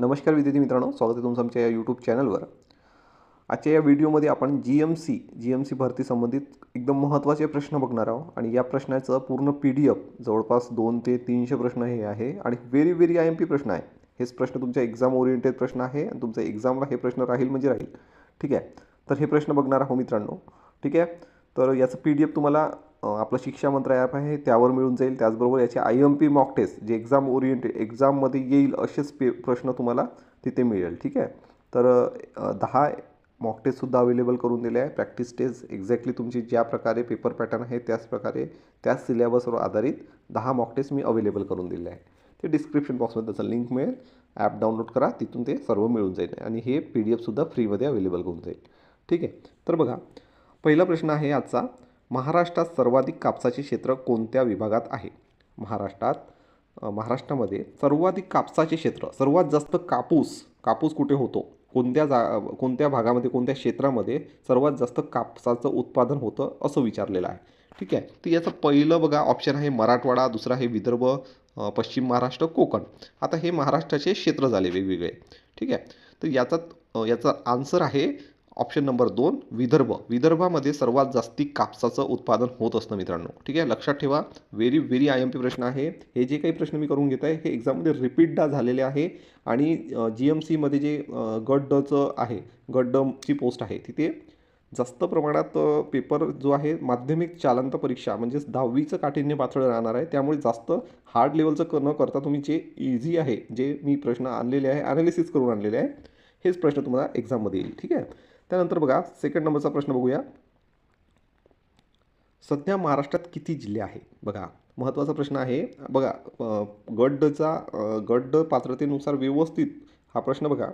नमस्कार विद्यार्थी मित्रांनो स्वागत आहे तुमचं आमच्या या यूट्यूब चॅनलवर आजच्या या व्हिडिओमध्ये आपण G M C G M C भरती संबंधित एकदम महत्त्वाचे प्रश्न बघणार आहोत आणि या प्रश्नाचं पूर्ण पी डी एफ जवळपास दोन ते तीनशे प्रश्न हे आहे आणि very very I M P प्रश्न आहे. हेच प्रश्न तुमच्या एक्झाम ओरिएंटेड प्रश्न आहे आणि तुमच्या एक्झामला हे प्रश्न राहील म्हणजे राहील. ठीक आहे? तर हे प्रश्न बघणार आहोत मित्रांनो. ठीक आहे? तर याचं पी डी एफ तुम्हाला आपलं शिक्षा मंत्र ॲप आहे त्यावर मिळून जाईल. त्याचबरोबर याचे I M P mock test जे एक्झाम ओरिएंटेड एक्झाममध्ये येईल असेच पे प्रश्न तुम्हाला तिथे मिळेल. ठीक आहे? तर दहा मॉक टेस्टसुद्धा अवेलेबल करून दिले आहे. प्रॅक्टिस टेस्ट एक्झॅक्टली तुमची ज्या प्रकारे पेपर पॅटर्न आहे त्याच प्रकारे त्याच सिलेबसवर आधारित दहा मॉक टेस्ट मी अवेलेबल करून दिले आहे. ते डिस्क्रिप्शन बॉक्समध्ये त्याचं लिंक मिळेल. ॲप डाउनलोड करा तिथून ते सर्व मिळून जाईल. आणि हे पी डी एफसुद्धा फ्रीमध्ये अवेलेबल करून जाईल. ठीक आहे? तर बघा पहिला प्रश्न आहे आजचा. महाराष्ट्रात सर्वाधिक कापसाचे क्षेत्र कोणत्या विभागात आहे? महाराष्ट्रात महाराष्ट्रामध्ये सर्वाधिक कापसाचे क्षेत्र सर्वात जास्त कापूस कापूस कुठे होतो? कोणत्या जा कोणत्या भागामध्ये कोणत्या क्षेत्रामध्ये सर्वात जास्त कापसाचं उत्पादन होतं असं विचारलेलं आहे. ठीक आहे? तर याचं पहिलं बघा ऑप्शन आहे मराठवाडा दुसरा आहे विदर्भ पश्चिम महाराष्ट्र कोकण. आता हे महाराष्ट्राचे क्षेत्र झाले वेगवेगळे. ठीक आहे? तर याचा याचा आन्सर आहे ऑप्शन नंबर दोन विदर्भ. विदर्भामध्ये सर्वात जास्ती कापसाचं उत्पादन होत असतं मित्रांनो. ठीक आहे? लक्षात ठेवा. Very very I M P प्रश्न आहे. हे जे काही प्रश्न मी करून घेत आहे हे एक्झाममध्ये रिपीटदा झालेले आहे. आणि जी एम सीमध्ये जे गड्डचं गट डचं आहे गट डची पोस्ट आहे तिथे जास्त प्रमाणात पेपर जो आहे माध्यमिक चालांत परीक्षा म्हणजेच दहावीचं काठिण्य पातळ राहणार आहे. त्यामुळे जास्त हार्ड लेवलचं क न करता तुम्ही जे इझी आहे जे मी प्रश्न आणलेले आहे ॲनालिसिस करून आणलेले आहे हेच प्रश्न तुम्हाला एक्झाममध्ये येईल. ठीक आहे? त्यानंतर बघा सेकंड नंबरचा प्रश्न बघूया. सध्या महाराष्ट्रात किती जिल्हे आहे बघा महत्त्वाचा प्रश्न आहे. बघा गड्डचा गड्ड पात्रतेनुसार व्यवस्थित हा प्रश्न बघा.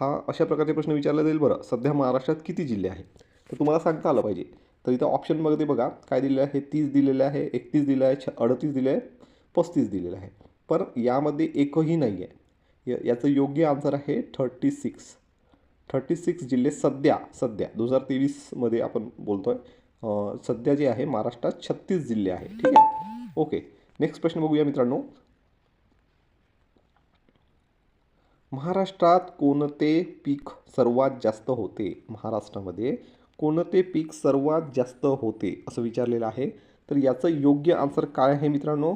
हा अशा प्रकारचे प्रश्न विचारला जाईल बरं. सध्या महाराष्ट्रात किती जिल्हे आहेत? तर तुम्हाला सांगता आलं पाहिजे. तर इथं ऑप्शनमध्ये बघा काय दिलेलं आहे? तीस दिलेलं आहे एकतीस दिलं आहे छ अडतीस दिलं आहे पस्तीस दिलेलं आहे. पण यामध्ये एकही नाही आहे या- याचं योग्य आन्सर आहे थर्टी सिक्स थर्टी सिक्स जिल्हे सध्या सध्या दोन हजार तेवीसमध्ये आपण बोलतो आहे सध्या जे आहे महाराष्ट्रात छत्तीस जिल्हे आहे ठीक आहे? ओके नेक्स्ट प्रश्न बघूया मित्रांनो. महाराष्ट्रात कोणते पीक सर्वात जास्त होते? महाराष्ट्रामध्ये कोणते पीक सर्वात जास्त होते? असं विचारलेलं आहे. तर याचं योग्य आन्सर काय आहे मित्रांनो?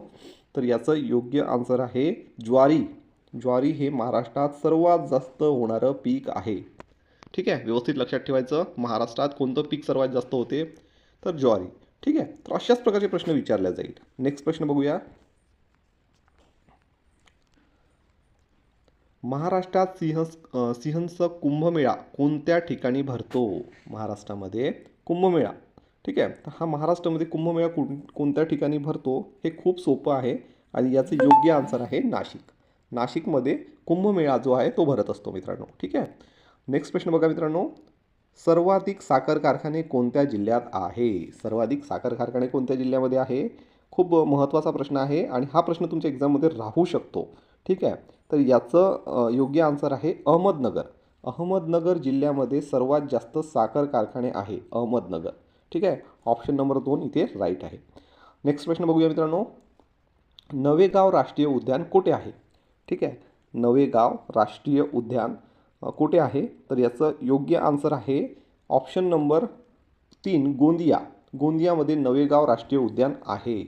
तर याचं योग्य आन्सर आहे ज्वारी. ज्वारी हे महाराष्ट्रात सर्वात जास्त होणारं पीक आहे. ठीक आहे? व्यवस्थित लक्षात ठेवायचं. महाराष्ट्रात कोणतं पीक सर्वात जास्त होते? तर ज्वारी. ठीक आहे? तर अशाच प्रकारचे प्रश्न विचारले जाईल. नेक्स्ट प्रश्न बघूया. महाराष्ट्रात सिंह अ, सिंहंस कुंभमेळा कोणत्या ठिकाणी भरतो? महाराष्ट्रामध्ये कुंभमेळा. ठीक आहे? तर हा महाराष्ट्रामध्ये कुंभमेळा कोण कोणत्या ठिकाणी भरतो? हे खूप सोपं आहे आणि याचं योग्य आन्सर आहे नाशिक. नाशिकमध्ये कुंभमेळा जो आहे तो भरत असतो मित्रांनो. ठीक आहे? नेक्स्ट प्रश्न बघा मित्रांनो. सर्वाधिक साखर कारखाने कोणत्या जिल्ह्यात आहे? सर्वाधिक साखर कारखाने कोणत्या जिल्ह्यामध्ये आहे? खूप महत्त्वाचा प्रश्न आहे आणि हा प्रश्न तुमच्या एक्झाममध्ये राहू शकतो. ठीक आहे? तर याचं योग्य आन्सर आहे अहमदनगर. अहमदनगर जिल्ह्यामध्ये सर्वात जास्त साखर कारखाने आहे अहमदनगर. ठीक आहे? ऑप्शन नंबर दोन इथे राईट आहे. नेक्स्ट प्रश्न बघूया मित्रांनो. नवेगाव राष्ट्रीय उद्यान कुठे आहे? ठीक आहे? नवेगाव राष्ट्रीय उद्यान कुठे आहे? तर याचं योग्य आन्सर आहे ऑप्शन नंबर तीन गोंदिया. गोंदियामध्ये नवेगाव राष्ट्रीय उद्यान आहे.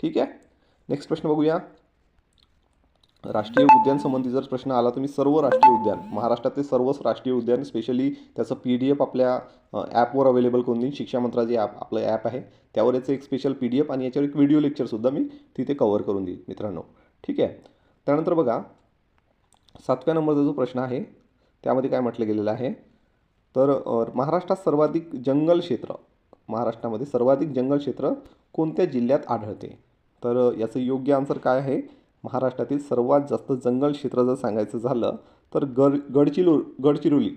ठीक आहे? नेक्स्ट प्रश्न बघूया. राष्ट्रीय उद्यान संबंधी जर प्रश्न आला तर मी सर्व राष्ट्रीय उद्यान महाराष्ट्रातले सर्वच राष्ट्रीय उद्यान स्पेशली त्याचं पी डी एफ आपल्या ॲपवर अवेलेबल करून देईन शिक्षा मंत्राचे ॲप आपलं ॲप आहे. त्यावर याचं एक स्पेशल पी डी एफ आणि याच्यावर एक व्हिडिओ लेक्चरसुद्धा मी तिथे कवर करून देईन मित्रांनो. ठीक आहे? त्यानंतर बघा सातव्या नंबरचा जो प्रश्न आहे त्यामध्ये काय म्हटलं गेलेलं आहे? तर महाराष्ट्रात सर्वाधिक जंगल क्षेत्र महाराष्ट्रामध्ये सर्वाधिक जंगल क्षेत्र कोणत्या जिल्ह्यात आढळते? तर याचं योग्य आन्सर काय आहे? महाराष्ट्रातील सर्वात जास्त जंगल क्षेत्र जर सांगायचं झालं तर गड गडचिरो गडचिरोली.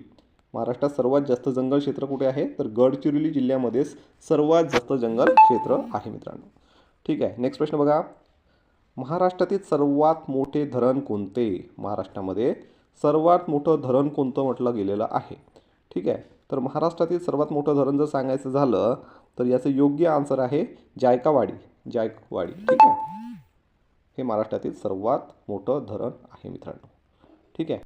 महाराष्ट्रात सर्वात जास्त जंगल क्षेत्र कुठे आहे? तर गडचिरोली जिल्ह्यामध्येच सर्वात जास्त जंगल क्षेत्र आहे मित्रांनो. ठीक आहे नेक्स्ट प्रश्न बघा. महाराष्ट्रातील सर्वात मोठे धरण कोणते? महाराष्ट्रामध्ये सर्वात मोठं धरण कोणतं म्हटलं गेलेलं आहे? ठीक आहे. तर महाराष्ट्रातील सर्वात मोठं धरण जर सांगायचं झालं तर याचं योग्य आन्सर आहे जायकावाडी. जायकवाडी. ठीक आहे. हे महाराष्ट्रातील सर्वात मोठं धरण आहे मित्रांनो. ठीक आहे.